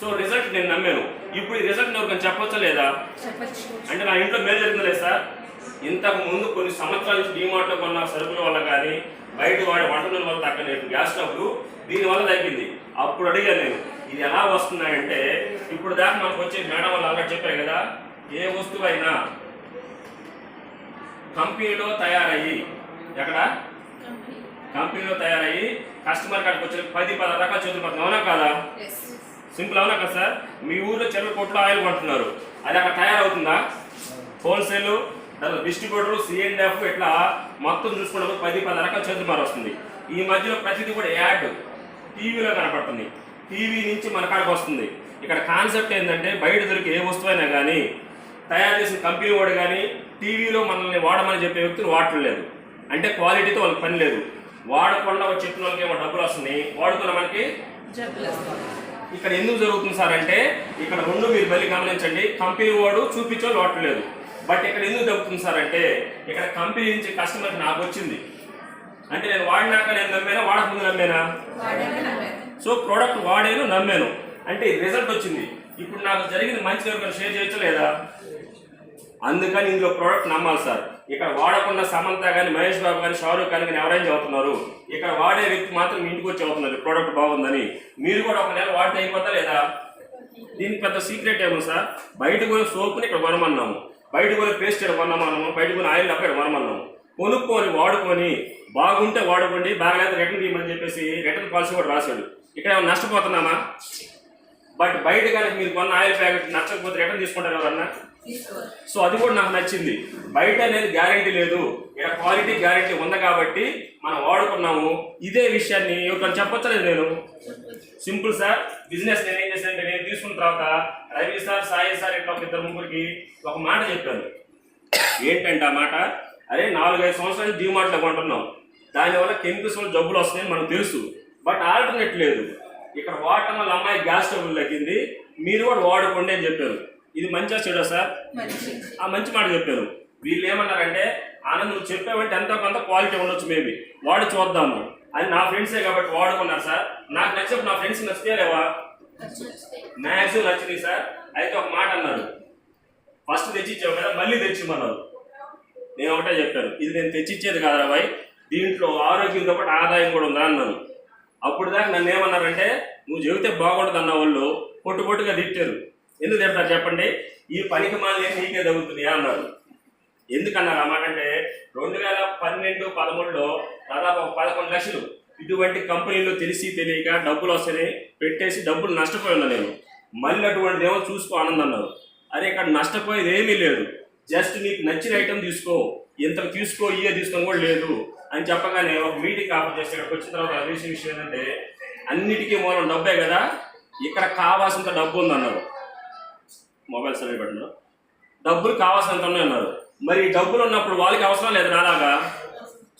So result నేను నమ్మాను. ఇప్పుడు ఈ రిజల్ట్ ఎవరికైనా చెప్పొచ్చా లేదా? అంటే నా ఇంట్లో మేలు జరిగింది లేదు సార్? ఇంతకు ముందు కొన్ని సంవత్సరాల నుంచి డిమార్ట్లో కొన్న సరుకుల వల్ల కానీ బయట వాడే వంట నూనె వల్ల తగ్గలేదు. గ్యాస్ స్టవ్లు దీనివల్ల తగ్గింది. అప్పుడు అడిగాను నేను ఇది ఎలా వస్తున్నాయంటే ఇప్పుడు దాకా మనకు వచ్చే మేడం వాళ్ళు అలా చెప్పారు కదా ఏ వస్తువు అయినా కంపెనీలో తయారయ్యి ఎక్కడ? కంపెనీలో తయారయ్యి కస్టమర్ కాడికి వచ్చే పది పది రకాల చేతులు పడుతుంది. అవునా కాదా? సింపుల్ అవునా కదా సార్? మీ ఊర్లో చెరువు కొట్లో ఆయిల్ కొంటున్నారు. అది అక్కడ తయారవుతుందా? హోల్సేల్ డిస్ట్రిబ్యూటర్ సిఎండ్ఎఫ్ ఇట్లా మొత్తం చూసుకున్నప్పుడు పది పది రకాల చేతులు మారి వస్తుంది. ఈ మధ్యలో ప్రతిదీ కూడా యాడ్. టీవీలో కనపడుతుంది. టీవీ నుంచి మన కాడకు వస్తుంది. ఇక్కడ కాన్సెప్ట్ ఏంటంటే బయట దొరికే ఏ వస్తువైనా కానీ తయారు చేసిన కంపెనీ వాడు కానీ టీవీలో మనల్ని వాడమని చెప్పే వ్యక్తులు వాడట్లేదు అంటే క్వాలిటీతో వాళ్ళకి పని లేదు. వాడకుండా వచ్చి చెప్పిన వాళ్ళకి ఏమో డబ్బులు వస్తున్నాయి. వాడుకున్న మనకి ఇక్కడ ఎందుకు జరుగుతుంది సార్ అంటే ఇక్కడ రెండు మీరు మళ్ళీ గమనించండి కంపెనీ వాడు చూపించో లోట్లేదు బట్ ఇక్కడ ఎందుకు జరుగుతుంది సార్ అంటే ఇక్కడ కంపెనీ నుంచి కస్టమర్ నాకు వచ్చింది. అంటే నేను వాడినాక నేను నమ్మానా వాడక ముందు నమ్మానా? సో ప్రోడక్ట్ వాడాను నమ్మాను. అంటే రిజల్ట్ వచ్చింది. ఇప్పుడు నాకు జరిగింది మంచి ఎవరికైనా షేర్ చేయొచ్చా లేదా? అందుకని ఇందులో ప్రోడక్ట్ నమ్మాలి సార్. ఇక్కడ వాడకుండా సమంత కానీ మహేష్ బాబు కానీ షారూఖ్ ఖాన్ కానీ ఎవరైనా చదువుతున్నారు. ఇక్కడ వాడే వ్యక్తి మాత్రం ఇంటికి వచ్చి చదువుతున్నారు. ప్రోడక్ట్ బాగుందని. మీరు కూడా ఒక నెల వాడితే అయిపోతా లేదా? దీనికి పెద్ద సీక్రెట్ ఏమో సార్? బయట పోయి సోప్ని ఇక్కడ కొనమన్నాము. బయట పోయి పేస్ట్ ఇక్కడ కొనమన్నాము బయట పోయి ఆయిల్ అక్కడ కొనమన్నాము. కొనుక్కొని వాడుకొని బాగుంటే వాడుకోండి బాగాలేదు రిటర్న్ తీయమని చెప్పేసి రిటర్న్ పాలసీ కూడా రాశాడు. ఇక్కడ ఏమైనా నష్టపోతున్నామా? బట్ బయట కనుక మీరు కొన్న ఆయిల్ ప్యాకెట్ నచ్చకపోతే రిటర్న్ తీసుకుంటారు ఎవరన్నా? సో అది కూడా నాకు నచ్చింది. బయట అనేది గ్యారంటీ లేదు. ఇక్కడ క్వాలిటీ గ్యారంటీ ఉంది కాబట్టి మనం వాడుకున్నాము. ఇదే విషయాన్ని ఎవరికైనా చెప్పచ్చలేదు నేను. సింపుల్ సార్ బిజినెస్ నేను ఏం చేశానంటే నేను తీసుకున్న తర్వాత రవి సార్ సాయి సార్ ఇట్లా ఒక ఇద్దరు ముగ్గురికి ఒక మాట చెప్పాను. ఏంటంటే ఆ మాట? అరే నాలుగైదు సంవత్సరాలు డిమార్ట్లో కొంటున్నాం. దానివల్ల కెమికల్స్ వల్ల జబ్బులు వస్తాయని మనకు తెలుసు. బట్ ఆల్టర్నేట్ లేదు. ఇక్కడ వాడటం వల్ల అమ్మాయి గ్యాస్ ట్రబుల్ తగ్గింది మీరు కూడా వాడుకోండి అని చెప్పారు. ఇది మంచిగా చెడా సార్. ఆ మంచి మాట చెప్పారు. వీళ్ళు ఏమన్నారంటే ఆనంద్ నువ్వు చెప్పావంటే ఎంతో కొంత క్వాలిటీ ఉండొచ్చు మేబీ వాడి చూద్దాము. అది నా ఫ్రెండ్సే కాబట్టి వాడుకున్నారు సార్. నాకు నచ్చినప్పుడు నా ఫ్రెండ్స్ నచ్చితే లేవా? మ్యాక్సిమం నచ్చినాయి సార్. అయితే ఒక మాట అన్నారు. ఫస్ట్ తెచ్చిచ్చావు కదా మళ్ళీ తెచ్చిమన్నారు నేను ఒకటే చెప్పాను. ఇది నేను తెచ్చిచ్చేది కాదురా బాయ్. దీంట్లో ఆరోగ్యంతో పాటు ఆదాయం కూడా ఉందా అన్నాను. అప్పుడు దాకా నన్ను ఏమన్నారంటే నువ్వు చెబితే బాగుండదు అన్న వాళ్ళు పొట్టు పొట్టుగా తిట్టారు. ఎందుకు తిడతారు చెప్పండి? ఈ పనికి మాలి నీకే తగ్గుతున్నాయా అన్నారు. ఎందుకన్నారు? అన్నమాట అంటే రెండు వేల పన్నెండు పదమూడులో దాదాపు ఒక పదకొండు లక్షలు ఇటువంటి కంపెనీలు తెలిసి తెలియక డబ్బులు వస్తాయి పెట్టేసి డబ్బులు నష్టపోయి నేను. మళ్ళీ అటువంటిది ఏమో చూసుకో ఆనందం అన్నారు. అరే ఇక్కడ నష్టపోయేది ఏమీ లేదు. జస్ట్ నీకు నచ్చిన ఐటెం తీసుకో. ఇంత తీసుకో ఇయే తీసుకోని కూడా లేదు అని చెప్పగానే ఒక మీటింగ్ ఆఫర్ చేస్తే ఇక్కడికి వచ్చిన తర్వాత అదే విషయం ఏంటంటే అన్నిటికీ మూలం డబ్బే కదా. ఇక్కడ కావాల్సినంత డబ్బు ఉందన్నారు. మొబైల్ సర్వే పెట్టిన డబ్బులు కావాల్సినంత ఉన్నాయి అన్నారు మరి డబ్బులు ఉన్నప్పుడు వాళ్ళకి అవసరం లేదు నాలాగా.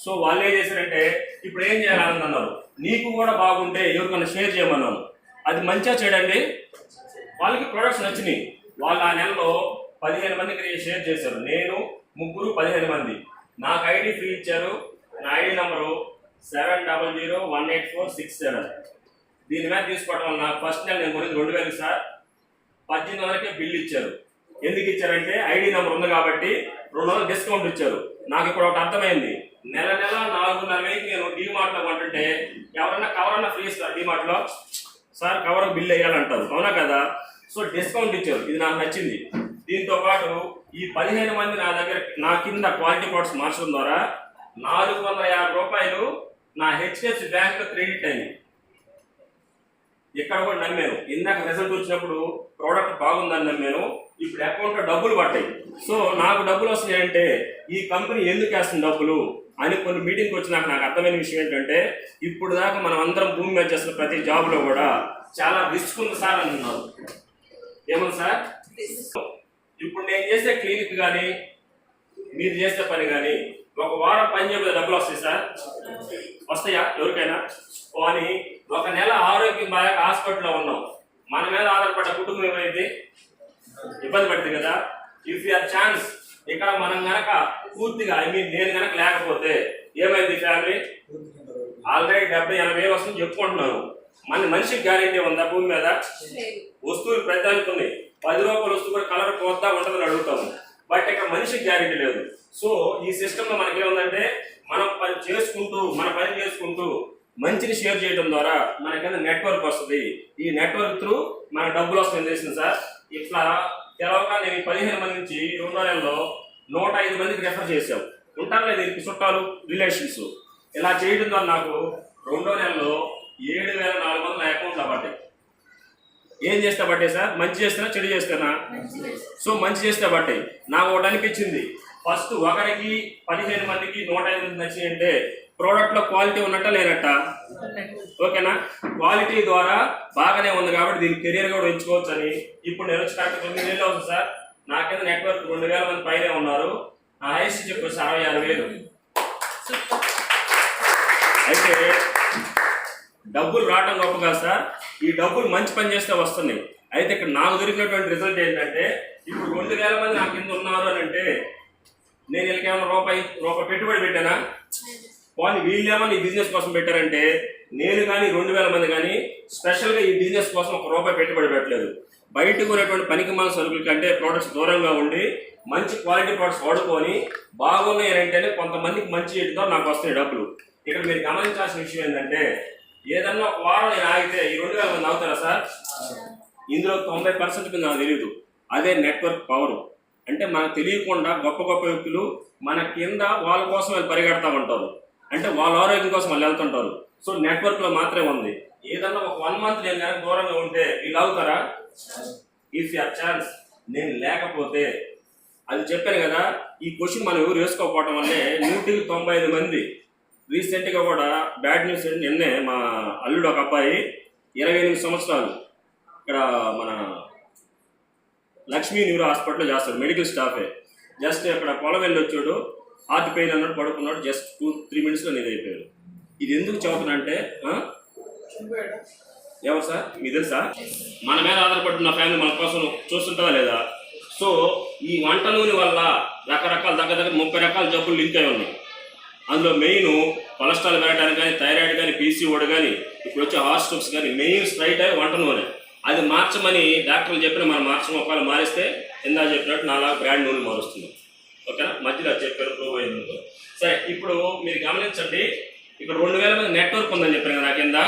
సో వాళ్ళు ఏం చేశారంటే ఇప్పుడు ఏం చేయాలని అన్నారు. నీకు కూడా బాగుంటే ఎవరికైనా షేర్ చేయమన్నాను అది మంచిగా చేయడండి. వాళ్ళకి ప్రొడక్ట్స్ నచ్చినాయి. వాళ్ళు ఆ నెలలో పదిహేను మందికి షేర్ చేశారు నేను ముగ్గురు పదిహేను మంది. నాకు ఐడి ఫ్రీ ఇచ్చారు. నా ID number seven double zero one eight four six seven. దీని మీద తీసుకోవడం వల్ల ఫస్ట్ నెల నేను కొనేది రెండు వేలు సార్. పద్దెనిమిది వందలకే బిల్లు ఇచ్చారు. ఎందుకు ఇచ్చారంటే ఐడి నెంబర్ ఉంది కాబట్టి రెండు వందలు డిస్కౌంట్ ఇచ్చారు. నాకు ఇప్పుడు ఒకటి అర్థమైంది. నెల నెల నాలుగున్నర వేలకి నేను డీమార్ట్లో కొంటుంటే ఎవరన్నా కవర్ అన్నా ఫ్రీ ఇస్తారు డీమార్ట్లో సార్ కవర్ బిల్ వేయాలంటారు. అవునా కదా? సో డిస్కౌంట్ ఇచ్చారు. ఇది నాకు నచ్చింది. దీంతో పాటు ఈ పదిహేను మంది నా దగ్గర నా కింద క్వాలిటీ ప్రొడక్ట్స్ మార్చడం ద్వారా నాలుగు వందల యాభై రూపాయలు నా హెచ్డిఎఫ్సి బ్యాంక్ క్రెడిట్ అయింది. ఇక్కడ కూడా నమ్మాను. ఇందాక రిజల్ట్ వచ్చినప్పుడు ప్రోడక్ట్ బాగుందని నమ్మాను. ఇప్పుడు అకౌంట్లో డబ్బులు పట్టాయి సో నాకు డబ్బులు వస్తున్నాయి అంటే ఈ కంపెనీ ఎందుకు వేస్తుంది డబ్బులు అని కొన్ని మీటింగ్కి వచ్చినాక నాకు అర్థమైన విషయం ఏంటంటే ఇప్పుడు దాకా మనం అందరం భూమి మీద చేస్తున్న ప్రతి జాబ్లో కూడా చాలా రిస్క్ ఉంది సార్ అని అన్నారు. ఏమన్నా సార్? ఇప్పుడు నేను చేసే క్లినిక్ కానీ మీరు చేసే పని కానీ ఒక వారం పని చేయకపోతే డబ్బులు వస్తాయి సార్? వస్తాయా. ఎవరికైనా? కానీ ఒక నెల ఆరోగ్యం బాగా హాస్పిటల్లో ఉన్నాం. మన మీద ఆధారపడ్డ కుటుంబం ఏమైంది? ఇబ్బంది పడుతుంది కదా. ఇఫ్ యూఆర్ ఛాన్స్ ఇక్కడ మనం గనక పూర్తిగా ఐ మీన్ నేను గనక లేకపోతే ఏమైంది ఫ్యామిలీ ఆల్రెడీ డెబ్బై ఎనభై వేలు వస్తుంది చెప్పుకుంటున్నాను మన మనిషికి గ్యారెంటీ ఉందా భూమి మీద? వస్తువులు ప్రతిదానికి ఉన్నాయి పది రూపాయల వస్తువు కూడా కలర్ పోతా ఉంటుందని అడుగుతాము. బట్ ఇక్కడ మనిషికి గ్యారెంటీ లేదు. సో ఈ సిస్టంలో మనకి ఏముందంటే మనం పని చేసుకుంటూ మన పని చేసుకుంటూ మంచిని షేర్ చేయడం ద్వారా మనకైనా నెట్వర్క్ వస్తుంది. ఈ నెట్వర్క్ త్రూ మన డబ్బులు వస్తుంది తెలిసింది సార్. ఇట్లా తెలవక నేను ఈ పదిహేను మంది నుంచి రెండో నెలలో నూట ఐదు మందికి రెఫర్ చేసాం ఉంటారు లేదు చుట్టాలు రిలేషన్స్ ఇలా చేయడం ద్వారా నాకు రెండో నెలలో ఏడు వేల నాలుగు వందల అకౌంట్లో పడ్డాయి ఏం చేస్తే పడ్డాయి సార్? మంచి చేస్తేనా చెడు చేస్తేనా? సో మంచి చేస్తే పడ్డాయి నాకు ఒకటి అనిపించింది. ఫస్ట్ ఒకరికి పదిహేను మందికి నూట ఐదు మంది నచ్చి అంటే ప్రోడక్ట్లో క్వాలిటీ ఉన్నట్ట లేనట్ట? ఓకేనా? క్వాలిటీ ద్వారా బాగానే ఉంది కాబట్టి దీని కెరియర్ కూడా ఎంచుకోవచ్చు అని ఇప్పుడు నేను వచ్చి కరెక్ట్ తొమ్మిది వేలు అవుతుంది సార్. నాకేదో నెట్వర్క్ రెండు వేల మంది పైనే ఉన్నారు. నా హైస్ట్ చెప్పేసి అరవై ఆరు వేలు. అయితే డబ్బులు రావటం గొప్ప కాదు సార్. ఈ డబ్బులు మంచి పని చేస్తే వస్తున్నాయి అయితే ఇక్కడ నాకు దొరికినటువంటి రిజల్ట్ ఏంటంటే ఇప్పుడు రెండు వేల మంది నా కింద ఉన్నారు అని అంటే నేను వీళ్ళకి ఏమైనా రూపాయి రూపాయి పెట్టుబడి పెట్టానా? వాళ్ళు వీళ్ళేమన్నా ఈ బిజినెస్ కోసం పెట్టారంటే నేను కానీ రెండు వేల మంది కానీ స్పెషల్గా ఈ బిజినెస్ కోసం ఒక రూపాయి పెట్టుబడి పెట్టలేదు. బయటకు ఉన్నటువంటి పనికి మాల సరుకుల కంటే ప్రోడక్ట్స్ దూరంగా ఉండి మంచి క్వాలిటీ ప్రోడక్ట్స్ వాడుకొని బాగున్నాయి అంటేనే కొంతమందికి మంచి చేయడంతో నాకు వస్తున్నాయి డబ్బులు. ఇక్కడ మీరు గమనించాల్సిన విషయం ఏంటంటే ఏదన్నా ఒక వారం ఆగితే ఈ రెండు వేల మంది అవుతారా సార్? ఇందులో తొంభై పర్సెంట్ మీద నాకు తెలియదు అదే నెట్వర్క్ పవర్ అంటే మనకు తెలియకుండా గొప్ప గొప్ప వ్యక్తులు మన కింద వాళ్ళ కోసం వాళ్ళు పరిగెడతా ఉంటారు అంటే వాళ్ళ ఆరోగ్యం కోసం వాళ్ళు వెళ్తుంటారు. సో నెట్వర్క్లో మాత్రమే ఉంది. ఏదన్నా ఒక వన్ మంత్ నేను కనుక దూరంగా ఉంటే వీళ్ళు అవుతారా ఇఫ్ యర్ ఛాన్స్ నేను లేకపోతే అది చెప్పాను కదా ఈ క్వశ్చన్ మనం ఎవరు వేసుకోకపోవడం వల్లే నూటికి తొంభై ఐదు మంది. రీసెంట్గా కూడా బ్యాడ్ న్యూస్ నిన్నే మా అల్లుడు ఒక అబ్బాయి ఇరవై ఎనిమిది సంవత్సరాలు ఇక్కడ మన లక్ష్మీ న్యూరో హాస్పిటల్లో చేస్తాడు మెడికల్ స్టాఫే. జస్ట్ అక్కడ పొలం వెళ్ళి వచ్చాడు. హార్ట్ పెయిన్ అన్నట్టు పడుకున్నాడు జస్ట్ టూ త్రీ మినిట్స్లో నేను అయిపోయాడు ఇది ఎందుకు చదువుతున్నా అంటే ఎవరు సార్? మీ తెలుసా? మన మీద ఆధారపడుతున్న ఫ్యామిలీ మన కోసం చూస్తుంటుందా లేదా? సో ఈ వంట నూనె వల్ల రకరకాల దగ్గర దగ్గర ముప్పై రకాల జబ్బులు లింక్ అయి ఉన్నాయి. అందులో మెయిన్ కొలెస్ట్రాల్ పెరగడానికి కానీ థైరాయిడ్ కానీ పీసీఓడి కానీ ఇప్పుడు వచ్చే హాస్టల్స్ కానీ మెయిన్ స్ట్రైట్ అయ్యి వంట నూనె. అది మార్చమని డాక్టర్లు చెప్పిన మనం మార్చం ఒకవేళ మారిస్తే ఇందా చెప్పినట్టు నాలా బ్రాండ్ నూనె మారుస్తుంది. మధ్యలో చెప్పారు ప్రూవ్ అయింది అనుకో. సరే ఇప్పుడు మీరు గమనించండి ఇక్కడ రెండు వేల మంది నెట్వర్క్ ఉందని చెప్పాను కదా నా కింద.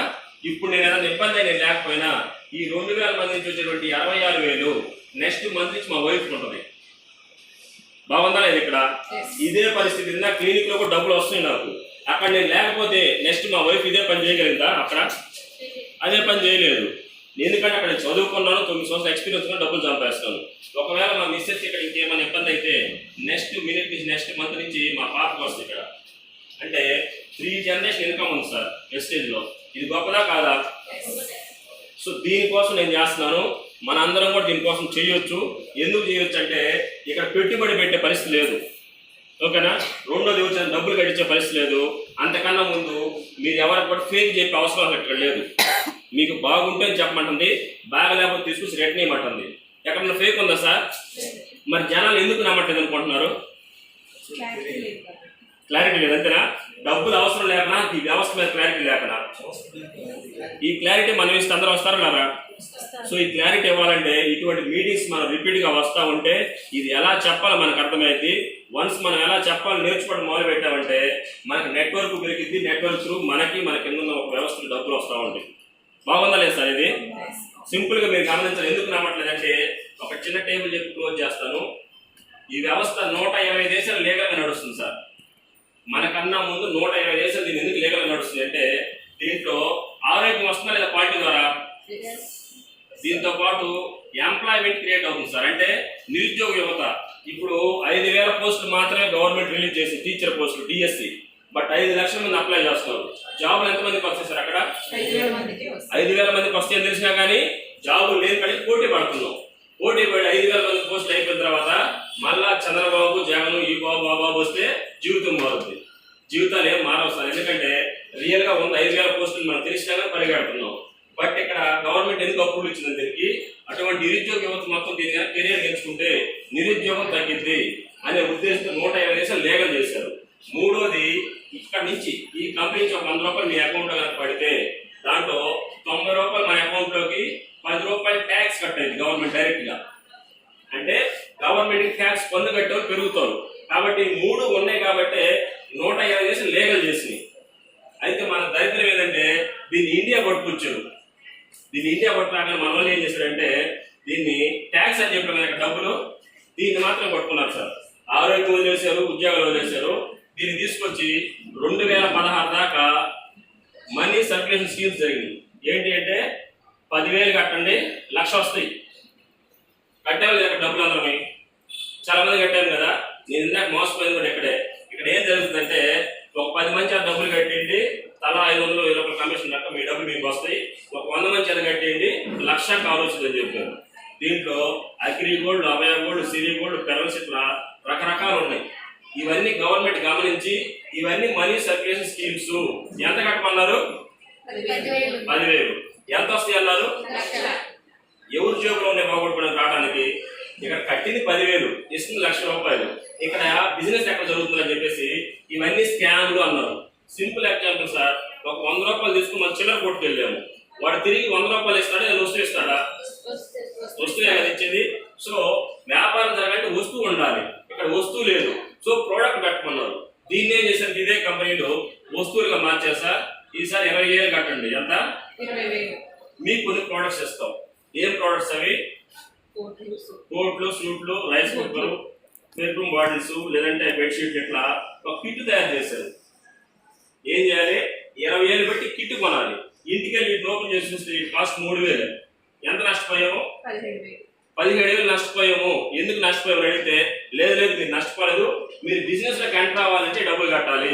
ఇప్పుడు నేను ఏదైనా ఇబ్బంది అయినా లేకపోయినా ఈ రెండు వేల మంది నుంచి వచ్చేటువంటి అరవై ఆరు వేలు నెక్స్ట్ మంత్ నుంచి మా వైఫ్ ఉంటుంది. బాగుందా లేదు ఇక్కడ? ఇదే పరిస్థితి నా క్లినిక్లో కూడా డబ్బులు వస్తున్నాయి నాకు. అక్కడ నేను లేకపోతే నెక్స్ట్ మా వైఫ్ ఇదే పని చేయగలిగిందా అక్కడ? అదే పని చేయలేదు. ఎందుకంటే అక్కడ చదువుకున్నాను తొమ్మిది సంవత్సరాలు ఎక్స్పీరియన్స్ కూడా డబ్బులు సంపాదిస్తాను ఒకవేళ మా మిస్సెస్ ఇక్కడ ఇంకేమైనా ఇబ్బంది అయితే నెక్స్ట్ మినిట్ నుంచి నెక్స్ట్ మంత్ నుంచి మా పాప వస్తుంది ఇక్కడ. అంటే త్రీ జనరేషన్ ఇన్కమ్ ఉంది సార్ వెస్టేజ్ ఇది గొప్పదా కాదా? సో దీనికోసం నేను చేస్తున్నాను. మన అందరం కూడా దీనికోసం చేయొచ్చు. ఎందుకు చేయొచ్చు అంటే ఇక్కడ పెట్టుబడి పెట్టే పరిస్థితి లేదు. ఓకేనా? రెండోది వచ్చిన డబ్బులు కట్టించే పరిస్థితి లేదు. అంతకన్నా ముందు మీరు ఎవరికి కూడా ఫేక్ చెప్పే అవసరం ఇక్కడ లేదు. మీకు బాగుంటే చెప్పమంటుంది. బాగలేకపోతే తీసుకొచ్చి రిటర్న్ చేయమంటుంది ఎక్కడన్నా ఫేక్ ఉందా సార్? మరి జనాలు ఎందుకు నమ్మట్లేదు అనుకుంటున్నారు? క్లారిటీ లేదు అంతేనా? డబ్బులు అవసరం లేకనా? ఈ వ్యవస్థ మీద క్లారిటీ లేకనా? ఈ క్లారిటీ మనం ఇస్తే అందరూ వస్తారా లేరా సో ఈ క్లారిటీ ఇవ్వాలంటే ఇటువంటి మీటింగ్స్ మనం రిపీట్గా వస్తా ఉంటే ఇది ఎలా చెప్పాలో మనకు అర్థమైంది వన్స్ మనం ఎలా చెప్పాలో నేర్చుకోవడం మొదలు పెట్టామంటే మనకి నెట్వర్క్ పెరిగింది నెట్వర్క్ త్రూ మనకి మన కింద ఒక వ్యవస్థకు డబ్బులు వస్తూ ఉంటాయి. బాగుందా లేదు సార్ ఇది. సింపుల్గా మీరు గమనించాలి. ఎందుకు నమ్మట్లేదంటే ఒక చిన్న టేబుల్ చెప్పి క్లోజ్ చేస్తాను. ఈ వ్యవస్థ నూట ఇరవై దేశాలు లీగల్గా నడుస్తుంది సార్. మనకన్నా ముందు నూట ఇరవై దేశాలు దీన్ని ఎందుకు లీగల్గా నడుస్తుంది అంటే దీంట్లో ఆరోగ్యం వస్తుందా లేదా క్వాలిటీ ద్వారా? దీంతో పాటు ఎంప్లాయ్మెంట్ క్రియేట్ అవుతుంది సార్. అంటే నిరుద్యోగ యువత. ఇప్పుడు ఐదు వేల పోస్టులు మాత్రమే గవర్నమెంట్ రిలీజ్ చేసింది. టీచర్ పోస్టులు డిఎస్సి బట్ ఐదు లక్షల మంది అప్లై చేస్తున్నారు. జాబులు ఎంతమందికి వస్తాయి అక్కడ? ఐదు వేల మందికి వస్తుంది వస్తాయని తెలిసినా కానీ జాబులు లేని కానీ పోటీ పడుతున్నాం. పోటీ పడి ఐదు వేల మంది పోస్టులు అయిపోయిన తర్వాత మళ్ళా చంద్రబాబు జగన్ ఈ బాబు ఆ బాబు వస్తే జీవితం మారుతుంది జీవితాలు ఏం మారవు సార్. ఎందుకంటే రియల్గా ఉన్న ఐదు వేల పోస్టులు మనం తెలిసినా కానీ పరిగెడుతున్నాం. బట్ ఇక్కడ గవర్నమెంట్ ఎందుకు అప్రూవల్ ఇచ్చింది దీనికి అటువంటి నిరుద్యోగ యువత మొత్తం దీని కెరియర్ ఎంచుకుంటే నిరుద్యోగం తగ్గిద్ది అనే ఉద్దేశంతో నూట యాభై దేశాలు లేఖలు చేశారు. మూడోది ఇక్కడ నుంచి ఈ కంపెనీ నుంచి ఒక వంద రూపాయలు మీ అకౌంట్లో కనుక పడితే దాంట్లో తొంభై రూపాయలు మన అకౌంట్లోకి పది రూపాయలు ట్యాక్స్ కట్టాలి కట్టేది గవర్నమెంట్ డైరెక్ట్గా. అంటే గవర్నమెంట్ ట్యాక్స్ పన్ను కట్టేవాళ్ళు పెరుగుతారు. కాబట్టి మూడు ఉన్నాయి కాబట్టి నూట ఇరవై దేశాలు లీగల్ చేసినాయి. అయితే మన దరిద్రం ఏంటంటే దీన్ని ఇండియా పట్టుకొచ్చారు. దీన్ని ఇండియా పట్టుకున్నాక మన వాళ్ళు ఏం చేశారంటే దీన్ని ట్యాక్స్ అని చెప్పిన డబ్బులు దీన్ని మాత్రం పట్టుకున్నారు సార్. ఆరోగ్యం వదిలేశారు ఉద్యోగాలు వదిలేశారు. దీన్ని తీసుకొచ్చి రెండు వేల పదహారు దాకా మనీ సర్క్యులేషన్ స్కీమ్స్ జరిగింది ఏంటి అంటే పదివేలు కట్టండి లక్ష వస్తాయి. కట్టేవాళ్ళు కదా డబ్బులు అందరమే చాలా మంది కట్టాము కదా. నేను ఇందాక మోసపోయింది కూడా ఇక్కడే. ఇక్కడ ఏం జరుగుతుందంటే ఒక పది మంది ఆ డబ్బులు కట్టేయండి తలా ఐదు వందలు ఇరవై రూపాయల కమిషన్ దాకా మీ డబ్బులు మీకు వస్తాయి. ఒక వంద మంది అది కట్టేయండి లక్ష కావాల్సిందని చెప్పారు. దీంట్లో అగ్రి గోల్డ్ అభయ గోల్డ్ సిరి గోల్డ్ పెరల్స్ ఇట్లా రకరకాలు ఉన్నాయి. ఇవన్నీ గవర్నమెంట్ గమనించి ఇవన్నీ మనీ సర్క్యులేషన్ స్కీమ్స్ ఎంత కట్టమన్నారు? పదివేలు. ఎంత వస్తాయి అన్నారు? ఎవరు జేబులో ఉండే బాగుపడడం రావడానికి ఇక్కడ కట్టింది పదివేలు ఇస్తుంది లక్ష రూపాయలు. ఇక్కడ బిజినెస్ ఎక్కడ జరుగుతుందని చెప్పేసి ఇవన్నీ స్కామ్లు అన్నారు. సింపుల్ ఎగ్జాంపుల్ సార్ ఒక వంద రూపాయలు తీసుకుని మనం చిల్లర కొట్టుకు వెళ్ళాము. వాడు తిరిగి వంద రూపాయలు ఇస్తాడా లేదా వస్తువు ఇస్తాడా? వస్తే వస్తువే కదా ఇచ్చేది. సో వ్యాపారం జరగాలంటే వస్తువు ఉండాలి. ఇక్కడ వస్తువు లేదు. సో ప్రోడక్ట్ కట్టమన్నారు. దీన్ని ఏం చేశారు? ఇదే కంపెనీలో వస్తువులుగా మార్చారు సార్. ఈసారి ఇరవై వేలు కట్టండి. ఎంత? మీకు కొన్ని ప్రోడక్ట్స్ ఇస్తాం. ఏం ప్రోడక్ట్స్ అవి? కోట్లు సూట్ కోట్లు సూట్లు. రైస్ కుక్కర్ బెడ్రూమ్ బాటిల్స్ లేదంటే బెడ్షీట్ ఇట్లా ఒక కిట్ తయారు చేశారు. ఏం చేయాలి? ఇరవై వేలు పెట్టి కిట్ కొనాలి. ఇంటికి వెళ్ళి ఓపెన్ చేసి చూస్తే కాస్ట్ మూడు వేలు. ఎంత నష్టపోయాము పదిహేడు వేలు నష్టపోయాము. ఎందుకు నష్టపోయాము అడిగితే లేదు లేదు మీరు నష్టపోలేదు. మీరు బిజినెస్లో ఎంటర్ రావాలంటే డబ్బులు కట్టాలి.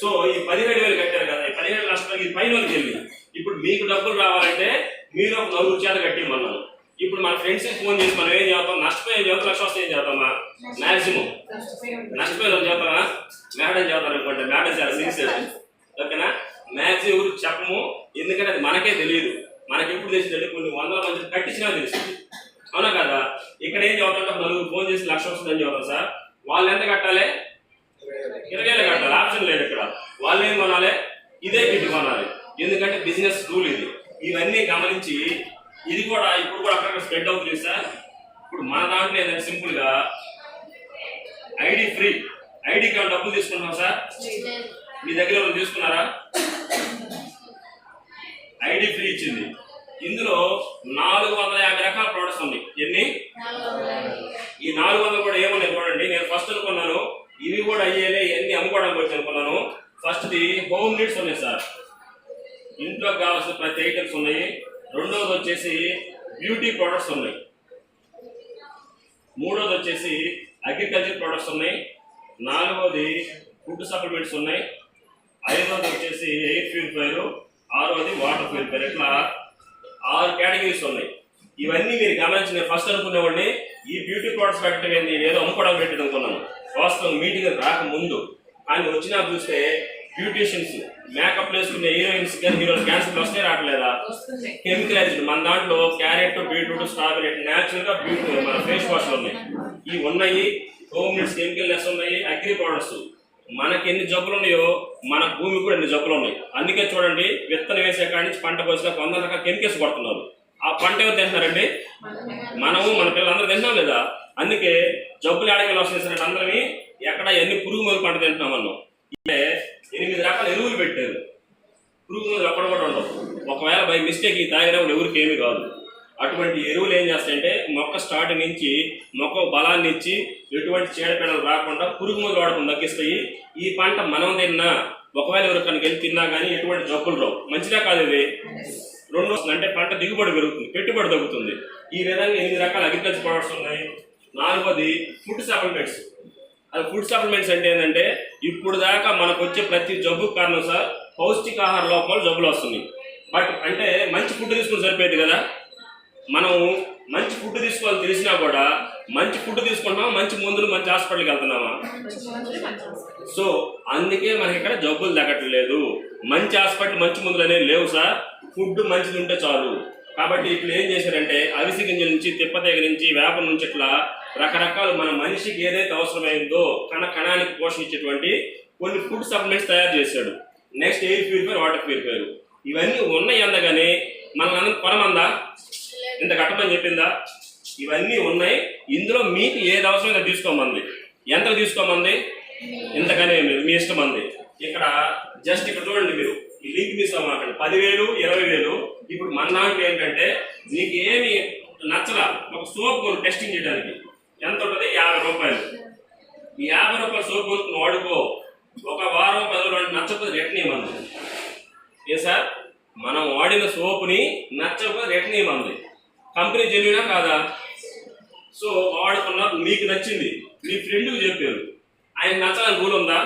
సో ఈ పదిహేడు వేలు కట్టారు కదా ఈ పదిహేడు నష్టపోయి పైన వెళ్ళి. ఇప్పుడు మీకు డబ్బులు రావాలంటే మీరు ఒక నలుగురు చేత కట్టేయమన్నాను ఇప్పుడు మన ఫ్రెండ్స్ ఫోన్ చేసి మనం ఏం చేస్తాం నష్టపోయే ఏం లక్ష వస్తే ఏం చేద్దామా? మాక్సిమం నష్టపోయే ఉంటుంది చేస్తామా మేడం చేస్తారు అనుకుంటే. మేడం చాలా సిన్సియర్ ఓకేనా? మ్యాథ్స్ ఎవరు చెప్పము. ఎందుకంటే అది మనకే తెలియదు. మనకి ఎప్పుడు తెలిసిందంటే కొన్ని వందల మంది కట్టించినా తెలిసింది అవునా కదా? ఇక్కడ ఏం చదువుతుంటే నలుగురు ఫోన్ చేసి లక్ష వస్తుందని చదువుతాం సార్. వాళ్ళు ఎంత కట్టాలి? ఇరవై వేలు కట్టాలి. ఆప్షన్ లేదు ఇక్కడ. వాళ్ళు ఏం కొనాలి? ఇదే కిట్ కొనాలి. ఎందుకంటే బిజినెస్ రూల్ ఇది. ఇవన్నీ గమనించి ఇది కూడా ఇప్పుడు కూడా అక్కడ స్ప్రెడ్ అవుతుంది సార్. ఇప్పుడు మన దాంట్లో ఏంటంటే సింపుల్గా ఐడి ఫ్రీ. ఐడి కార్డు డబ్బులు తీసుకుంటున్నాం సార్. మీ దగ్గర తీసుకున్నారా? ఐడి ఫ్రీ ఇచ్చింది. ఇందులో నాలుగు వందల యాభై రకాల ప్రోడక్ట్స్ ఉన్నాయి. ఎన్ని? ఈ నాలుగు వందలు కూడా ఏమున్నాయి చూడండి. నేను ఫస్ట్ అనుకున్నాను. ఇవి కూడా అయ్యేలే ఎన్ని అమ్ముకోవడానికి వచ్చి అనుకున్నాను. ఫస్ట్ది హోమ్ నీడ్స్ ఉన్నాయి సార్. ఇంట్లోకి కావాల్సిన ప్రతి ఐటమ్స్ ఉన్నాయి. రెండోది వచ్చేసి బ్యూటీ ప్రొడక్ట్స్ ఉన్నాయి. మూడోది వచ్చేసి అగ్రికల్చర్ ప్రొడక్ట్స్ ఉన్నాయి. నాలుగోది ఫుడ్ సప్లిమెంట్స్ ఉన్నాయి. ఐదోది వచ్చేసి ఎయిర్ ప్యూరిఫైర్ ఆరోది వాటర్ ప్యూరిఫైర్ ఇట్లా ఆరు కేటగిరీస్ ఉన్నాయి. ఇవన్నీ మీరు గమనించి నేను ఫస్ట్ అనుకునేవాడిని ఈ బ్యూటీ ప్రొడక్ట్స్ పెట్టడం ఏంది ఏదో అమ్ముకోవడం పెట్టడం అనుకున్నాను వాస్తవం మీటింగ్ రాకముందు. కానీ వచ్చినా చూస్తే బ్యూటీషియన్స్ మేకప్ వేసుకునే హీరోయిన్స్ కానీ హీరోయిన్ క్యాన్సర్ వస్తే రావట్లేదా? కెమికలైజ్డ్ మన దాంట్లో క్యారెట్ బీట్రూట్ స్ట్రాబెరీ న్యాచురల్గా బ్యూటీ మన ఫేస్ వాష్ ఉన్నాయి. ఇవి ఉన్నాయి హోమ్ నీడ్స్ కెమికల్ లెస్ ఉన్నాయి అగ్రి ప్రొడక్ట్స్ మనకి ఎన్ని జబ్బులు ఉన్నాయో మన భూమి కూడా ఎన్ని జబ్బులు ఉన్నాయి. అందుకే చూడండి విత్తనం వేసే కాడి నుంచి పంట కోసిన కొందరు రకాల కెమికల్స్ కొడుతున్నారు ఆ పంట ఎవరు తింటున్నారండి? మనము మన పిల్లలందరూ తింటున్నాం లేదా? అందుకే జబ్బులు ఆడకి వస్తున్నట్టు అందరిని ఎక్కడ ఎన్ని పురుగు మందు పంట తింటున్నాం మనం అంటే ఎనిమిది రకాల ఎరువులు పెట్టారు. పురుగు మందులు అక్కడ కూడా ఉండవు. ఒకవేళ బై మిస్టేక్ ఈ తాగినప్పుడు ఎవరికి ఏమీ కాదు. అటువంటి ఎరువులు ఏం చేస్తాయంటే మొక్క స్టార్ట్ నుంచి మొక్క బలాన్ని ఇచ్చి ఎటువంటి చీడపీడలు రాకుండా పురుగు మందులు వాడకుండా తగ్గిస్తాయి. ఈ పంట మనం తిన్నా ఒకవేళ ఎవరికైనా వెళ్ళి తిన్నా కానీ ఎటువంటి జబ్బులు రావు. మంచిదా కాదు ఇది? రెండు అంటే పంట దిగుబడి పెరుగుతుంది పెట్టుబడి తగ్గుతుంది. ఈ విధంగా ఎనిమిది రకాల అగ్రికల్చర్ ప్రొడక్ట్స్ ఉన్నాయి. నాలుగోది ఫుడ్ సప్లిమెంట్స్ అది ఫుడ్ సప్లిమెంట్స్ అంటే ఏంటంటే ఇప్పుడు దాకా మనకు వచ్చే ప్రతి జబ్బు కారణం సార్ పౌష్టికాహార లోపాలు జబ్బులు వస్తున్నాయి. బట్ అంటే మంచి ఫుడ్ తీసుకుని సరిపోయేది కదా? మనం మంచి ఫుడ్ తీసుకోవాలని తెలిసినా కూడా మంచి ఫుడ్ తీసుకుంటున్నామా మంచి మందులు మంచి హాస్పిటల్కి వెళ్తున్నామా? సో అందుకే మనకి ఇక్కడ జబ్బులు తగ్గట్లేదు మంచి హాస్పిటల్ మంచి మందులు అనేవి లేవు సార్. ఫుడ్ మంచిది ఉంటే చాలు. కాబట్టి ఇప్పుడు ఏం చేశారంటే అవిసి గింజల నుంచి తిప్పతీగ నుంచి వేప నుంచి ఇట్లా రకరకాలు మన మనిషికి ఏదైతే అవసరమైందో కణ కణానికి పోషణ ఇచ్చేటువంటి కొన్ని ఫుడ్ సప్లిమెంట్స్ తయారు చేశాడు. Next air purifier water purifier ఇవన్నీ ఉన్నాయి అందగానే మన కొనమందా? ఇంత కట్టమని చెప్పిందా? ఇవన్నీ ఉన్నాయి. ఇందులో మీకు ఏది అవసరమైతే తీసుకోమంది. ఎంత తీసుకోమంది? ఇంతకనే మీ- మీ ఇష్టం అంది. ఇక్కడ జస్ట్ ఇక్కడ చూడండి మీరు. ఈ లింక్ మిస్ అవ్వమాకండి పదివేలు ఇరవై వేలు ఇప్పుడు మన దాంట్లో ఏంటంటే నీకు ఏమి నచ్చల ఒక సోప్ కొను టెస్టింగ్ చేయడానికి. ఎంత ఉంటుంది? యాభై రూపాయలు. ఈ యాభై రూపాయల సోప్ కొనుక్కుని వాడుకో. ఒక వారం పది రోజులు నచ్చకపోతే రిటర్న్ ఇవ్వండి ఏ సార్? మనం వాడిన సోపుని నచ్చకపోతే రిటర్న్ ఇవ్వండి కంపెనీ జెన్యునా కాదా? సో వాడుకున్నారు మీకు నచ్చింది. మీ ఫ్రెండ్కి చెప్పారు. ఆయన నచ్చాలని రూల్ ఉందా?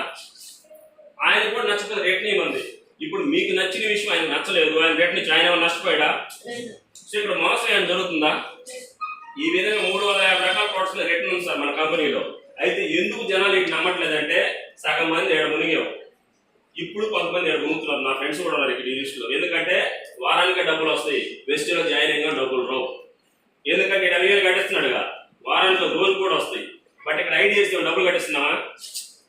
ఆయన కూడా నచ్చకపోతే రిటర్న్ ఇవ్వమంది ఇప్పుడు మీకు నచ్చిన విషయం ఆయన నచ్చలేదు. ఆయన రిటర్న్ ఇచ్చి ఆయన నష్టపోయాడా? సో ఇక్కడ మోసం ఏమైనా జరుగుతుందా? ఈ విధంగా మూడు వందల యాభై రకాల ప్రొడక్ట్స్ రిటర్న్ ఉంది సార్ మన కంపెనీలో. అయితే ఎందుకు జనాలు ఇటు నమ్మట్లేదంటే సగం మంది ఏడు మునిగాం ఇప్పుడు కొంతమంది ఏడు మునుగుతున్నారు నా ఫ్రెండ్స్ కూడా ఉన్నారు ఇక్కడ ఈ లిస్టులో ఎందుకంటే వారానికి డబ్బులు వస్తాయి. వెస్ట్లో జాయిన్ అయ్యా డబ్బులు రావు. ఎందుకంటే ఇరవై వేలు కట్టిస్తున్నాడుగా వారానికి రోజు కూడా వస్తాయి. బట్ ఇక్కడ ఐడి చేస్తే డబ్బులు కట్టిస్తున్నావా?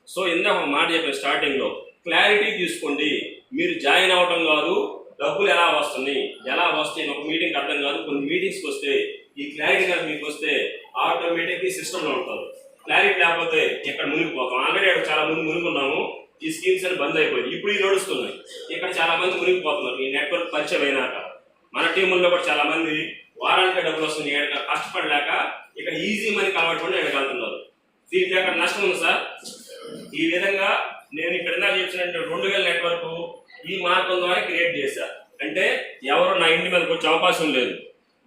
సో ఇందాక ఒక మాట చెప్పాను స్టార్టింగ్లో క్లారిటీ తీసుకోండి. మీరు జాయిన్ అవ్వటం కాదు డబ్బులు ఎలా వస్తున్నాయి? ఎలా వస్తాయి ఒక మీటింగ్ అర్థం కాదు. కొన్ని మీటింగ్స్కి వస్తే ఈ క్లారిటీ కనుక మీకు వస్తే ఆటోమేటిక్ ఈ సిస్టంలో ఉంటారు. క్లారిటీ లేకపోతే ఇక్కడ మునిగిపోతాం. ఆల్రెడీ ఇక్కడ చాలా మంది మునిగున్నాము. ఈ స్కీమ్స్ అని బంద్ అయిపోయి ఇప్పుడు ఈ నడుస్తున్నాయి. ఇక్కడ చాలా మంది మునిగిపోతున్నారు. ఈ నెట్వర్క్ పరిచయం అయినాక. మన టీముల్లో కూడా చాలా మంది వారానికి డబ్బులు వస్తుంది ఇక్కడ కష్టపడలేక ఇక్కడ ఈజీ మనీ అలవాటు పడి ఎడగలుగుతున్నారు దీనికి అక్కడ నష్టం ఉంది సార్? ఈ విధంగా నేను ఇక్కడ ఇందాక చెప్పినట్టు రెండు వేల నెట్వర్క్ ఈ మార్గం ద్వారా క్రియేట్ చేశా. అంటే ఎవరు నా ఇంటి మీదకి వచ్చే అవకాశం లేదు.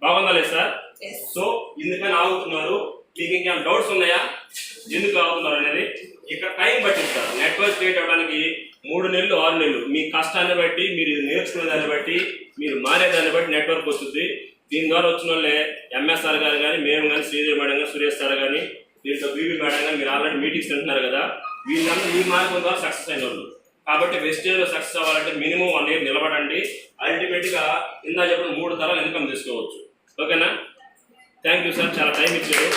బాగుందా లేదు సార్. సో ఎందుకని ఆగుతున్నారు. మీకు ఇంకేమైనా డౌట్స్ ఉన్నాయా? ఎందుకు ఆగుతున్నారు అనేది? ఇక్కడ టైం పట్టింది సార్ నెట్వర్క్ క్రియేట్ అవ్వడానికి మూడు నెలలు ఆరు నెలలు. మీ కష్టాన్ని బట్టి మీరు నేర్చుకునే దాన్ని బట్టి మీరు మారేదాన్ని బట్టి నెట్వర్క్ వస్తుంది. దీని ద్వారా వచ్చిన వాళ్ళే ఎంఎస్ఆర్ గారు కానీ మేము కానీ శ్రీదేవి మేడం కానీ సురేష్ సార్ కానీ దీంట్లో బీబీ మేడం కానీ మీరు ఆల్రెడీ మీటింగ్స్ వింటున్నారు కదా వీళ్ళందరూ ఈ మార్గం ద్వారా సక్సెస్ అయిన వాళ్ళు కాబట్టి వెస్టేజ్లో సక్సెస్ అవ్వాలంటే మినిమం వన్ ఇయర్ నిలబడండి. అల్టిమేట్గా ఇందా చెప్పిన మూడు తరాలు ఇన్కమ్ తీసుకోవచ్చు. ఓకేనా థ్యాంక్ యూ సార్ చాలా టైం ఇచ్చారు.